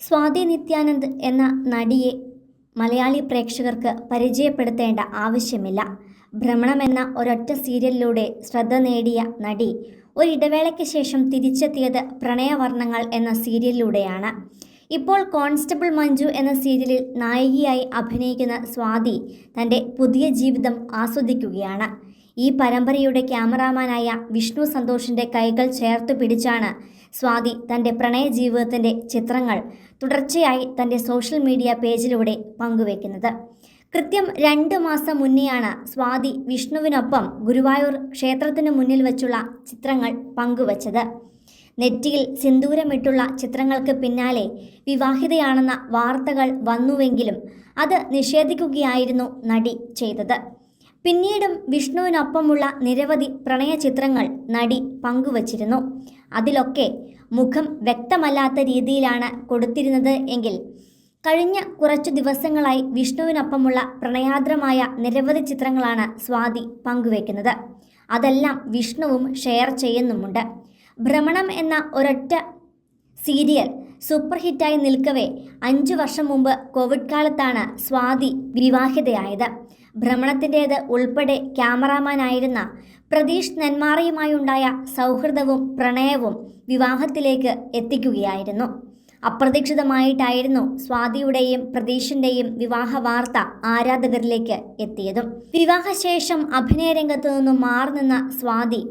സ്വാതി നിത്യാനന്ദ് എന്ന നടിയെ മലയാളി പ്രേക്ഷകർക്ക് പരിചയപ്പെടുത്തേണ്ട ആവശ്യമില്ല. ഭ്രമണം എന്ന ഒരൊറ്റ സീരിയലിലൂടെ ശ്രദ്ധ നേടിയ നടി ഒരിടവേളയ്ക്ക് ശേഷം തിരിച്ചെത്തിയത് പ്രണയവർണങ്ങൾ എന്ന സീരിയലിലൂടെയാണ്. ഇപ്പോൾ കോൺസ്റ്റബിൾ മഞ്ജു എന്ന സീരിയലിൽ നായികയായി അഭിനയിക്കുന്ന സ്വാതി തന്റെ പുതിയ ജീവിതം ആസ്വദിക്കുകയാണ്. ഈ പരമ്പരയുടെ ക്യാമറാമാനായ വിഷ്ണു സന്തോഷിന്റെ കൈകൾ ചേർത്ത് പിടിച്ചാണ് സ്വാതി തന്റെ പ്രണയ ജീവിതത്തിന്റെ ചിത്രങ്ങൾ തുടർച്ചയായി തന്റെ സോഷ്യൽ മീഡിയ പേജിലൂടെ പങ്കുവയ്ക്കുന്നത്. കൃത്യം രണ്ട് മാസം മുന്നെയാണ് സ്വാതി വിഷ്ണുവിനൊപ്പം ഗുരുവായൂർ ക്ഷേത്രത്തിന് മുന്നിൽ വെച്ചുള്ള ചിത്രങ്ങൾ പങ്കുവച്ചത്. നെറ്റിയിൽ സിന്ദൂരമിട്ടുള്ള ചിത്രങ്ങൾക്ക് പിന്നാലെ വിവാഹിതയാണെന്ന വാർത്തകൾ വന്നുവെങ്കിലും അത് നിഷേധിക്കുകയായിരുന്നു നടി ചെയ്തത്. പിന്നീടും വിഷ്ണുവിനൊപ്പമുള്ള നിരവധി പ്രണയ ചിത്രങ്ങൾ നടി പങ്കുവച്ചിരുന്നു. അതിലൊക്കെ മുഖം വ്യക്തമല്ലാത്ത രീതിയിലാണ് കൊടുത്തിരുന്നത് എങ്കിൽ കഴിഞ്ഞ കുറച്ചു ദിവസങ്ങളായി വിഷ്ണുവിനൊപ്പമുള്ള പ്രണയാദ്രമായ നിരവധി ചിത്രങ്ങളാണ് സ്വാതി പങ്കുവെക്കുന്നത് അതെല്ലാം വിഷ്ണുവും ഷെയർ ചെയ്യുന്നുമുണ്ട്. ഭ്രമണം എന്ന ഒരൊറ്റ സീരിയൽ സൂപ്പർ ഹിറ്റായി നിൽക്കവേ അഞ്ചു വർഷം മുമ്പ് കോവിഡ് കാലത്താണ് സ്വാതി വിവാഹിതയായത്. ഭ്രമണത്തിന്റേത് ഉൾപ്പെടെ ക്യാമറാമാനായിരുന്ന പ്രതീഷ് നെന്മാറയുമായുണ്ടായ സൗഹൃദവും പ്രണയവും വിവാഹത്തിലേക്ക് എത്തിക്കുകയായിരുന്നു. അപ്രതീക്ഷിതമായിട്ടായിരുന്നു സ്വാതിയുടെയും പ്രതീഷിന്റെയും വിവാഹ വാർത്ത ആരാധകരിലേക്ക് എത്തിയതും. വിവാഹശേഷം അഭിനയ രംഗത്തു നിന്നും മാറി നിന്ന സ്വാതി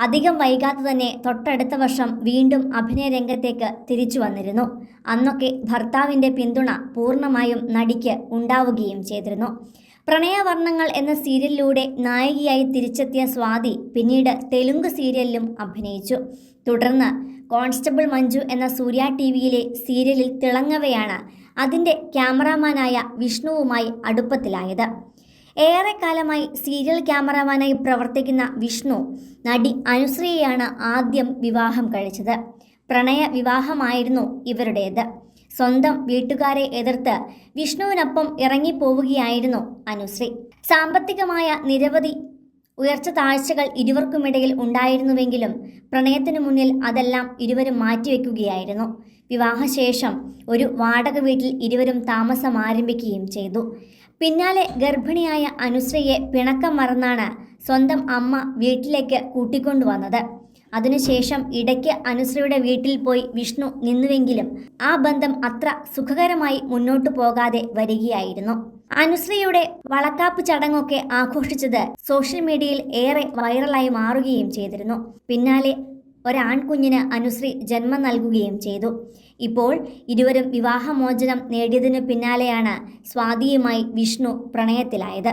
അധികം വൈകാതെ തന്നെ തൊട്ടടുത്ത വർഷം വീണ്ടും അഭിനയ രംഗത്തേക്ക് തിരിച്ചു വന്നിരുന്നു. അന്നൊക്കെ ഭർത്താവിന്റെ പിന്തുണ പൂർണമായും നടിക്ക് ഉണ്ടാവുകയും ചെയ്തിരുന്നു. പ്രണയവർണങ്ങൾ എന്ന സീരിയലിലൂടെ നായികയായി തിരിച്ചെത്തിയ സ്വാതി പിന്നീട് തെലുങ്ക് സീരിയലിലും അഭിനയിച്ചു. തുടർന്ന് കോൺസ്റ്റബിൾ മഞ്ജു എന്ന സൂര്യ ടി വിയിലെ സീരിയലിൽ തിളങ്ങവെയാണ് അതിന്റെ ക്യാമറാമാനായ വിഷ്ണുവുമായി അടുപ്പത്തിലായത്. ഏറെക്കാലമായി സീരിയൽ ക്യാമറാമാനായി പ്രവർത്തിക്കുന്ന വിഷ്ണു നടി അനുശ്രീയാണ് ആദ്യം വിവാഹം കഴിച്ചത്. പ്രണയ വിവാഹമായിരുന്നു ഇവരുടേത്. സ്വന്തം വീട്ടുകാരെ എതിർത്ത് വിഷ്ണുവിനൊപ്പം ഇറങ്ങിപ്പോവുകയായിരുന്നു അനുശ്രീ. സാമ്പത്തികമായ നിരവധി ഉയർച്ച താഴ്ചകൾ ഇരുവർക്കുമിടയിൽ ഉണ്ടായിരുന്നുവെങ്കിലും പ്രണയത്തിനു മുന്നിൽ അതെല്ലാം ഇരുവരും മാറ്റിവെക്കുകയായിരുന്നു. വിവാഹശേഷം ഒരു വാടക വീട്ടിൽ ഇരുവരും താമസം ആരംഭിക്കുകയും ചെയ്തു. പിന്നാലെ ഗർഭിണിയായ അനുശ്രീയെ പിണക്കം മറന്നാണ് സ്വന്തം അമ്മ വീട്ടിലേക്ക് കൂട്ടിക്കൊണ്ടുവന്നത്. അതിനുശേഷം ഇടയ്ക്ക് അനുശ്രീയുടെ വീട്ടിൽ പോയി വിഷ്ണു നിന്നുവെങ്കിലും ആ ബന്ധം അത്ര സുഖകരമായി മുന്നോട്ടു പോകാതെ വരികയായിരുന്നു. അനുശ്രീയുടെ വളക്കാപ്പ് ചടങ്ങൊക്കെ ആഘോഷിച്ചത് സോഷ്യൽ മീഡിയയിൽ ഏറെ വൈറലായി മാറുകയും ചെയ്തിരുന്നു. പിന്നാലെ ഒരാൺകുഞ്ഞിന് അനുശ്രീ ജന്മം നൽകുകയും ചെയ്തു. ഇപ്പോൾ ഇരുവരും വിവാഹമോചനം നേടിയതിനു പിന്നാലെയാണ് സ്വാതിയുമായി വിഷ്ണു പ്രണയത്തിലായത്.